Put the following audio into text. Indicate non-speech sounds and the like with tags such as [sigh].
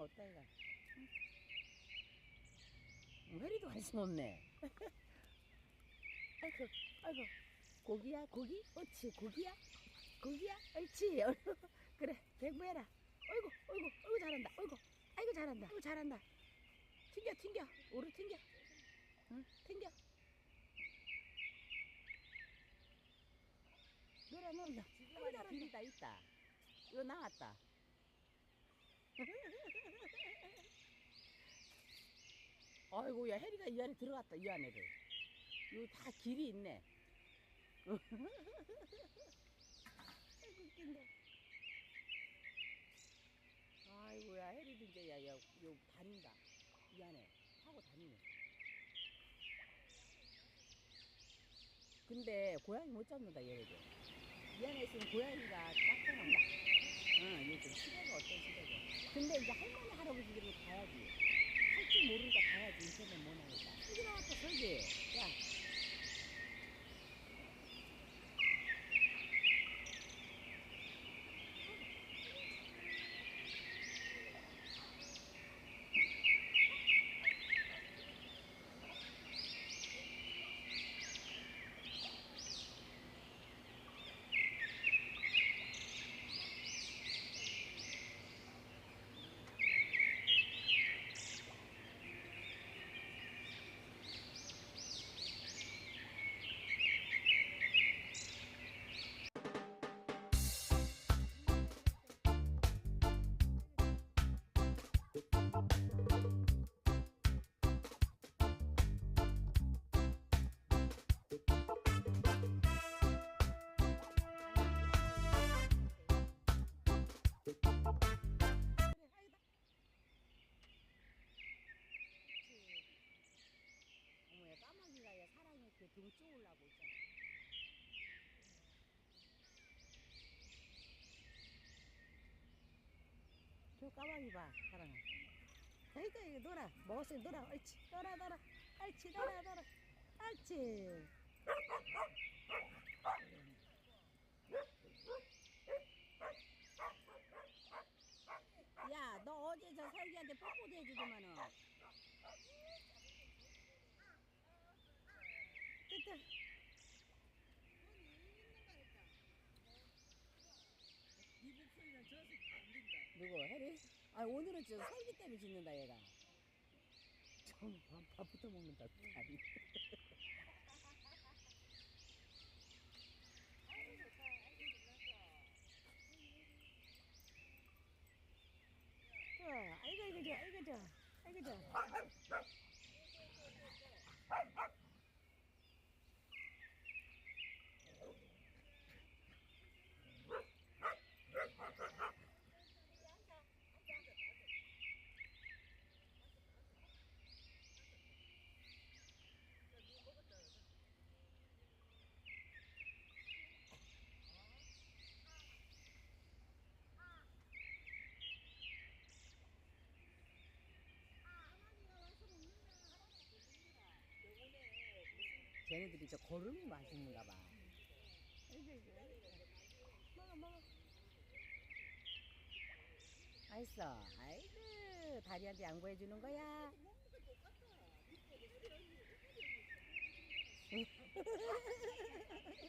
거 없다 이가. 응? 혜리도 관심 없네. [laughs] 아이고, 아이고, 고기야, 고기? 옳지, 고기야, 고기야, 옳지. [laughs] 그래, 대구해라. 어이구, 어이구, 어이구 잘한다. 어이구, 아이고 잘한다. 아이고 잘한다. 튕겨, 튕겨, 오르 튕겨. 응, 튕겨. 노래 노래. 지금. 길이 다 있다. 이거 나왔다. 아이고 야 혜리가 이 안에 들어갔다 이 안에를. 이거 다 길이 있네. 아이고 웃긴다. 아이고야 혜리도 이제 야 야 요 다닌다 이 안에 타고 다니네. 근데 고양이 못 잡는다 얘네들. 이 안에 있으면 고양이가 짝짝한다. 응, 요즘 시대가 어떤 시대고. 근데 이제 할머니, 할아버지들은 가야지. 할 줄 모르니까 가야지. 인터넷 못 하니까. 설기 나왔다, 그등 쪼으려고 있잖아. 저 까마귀 봐, 사랑아. 아이고, 이거 놀아. 먹었으니 놀아. 옳지. 놀아, 놀아. 옳지, 놀아, 놀아. 옳지. 야, 너 어제 저 설기한테 뽀뽀도 해주더만은. 이 목소리는 저서 안 된다. 누구 해리? 아 오늘은 저 설기 때문에 짖는다 얘가. 좀 밥부터 먹는다. 좋아, 아이고 아이고 좋아, 아이고 아이고 좋 쟤네들이 저 걸음이 맛있는가 봐. 먹어 먹어. 맛있어. 아이고 다리한테 양보해 주는 거야. [laughs] [laughs]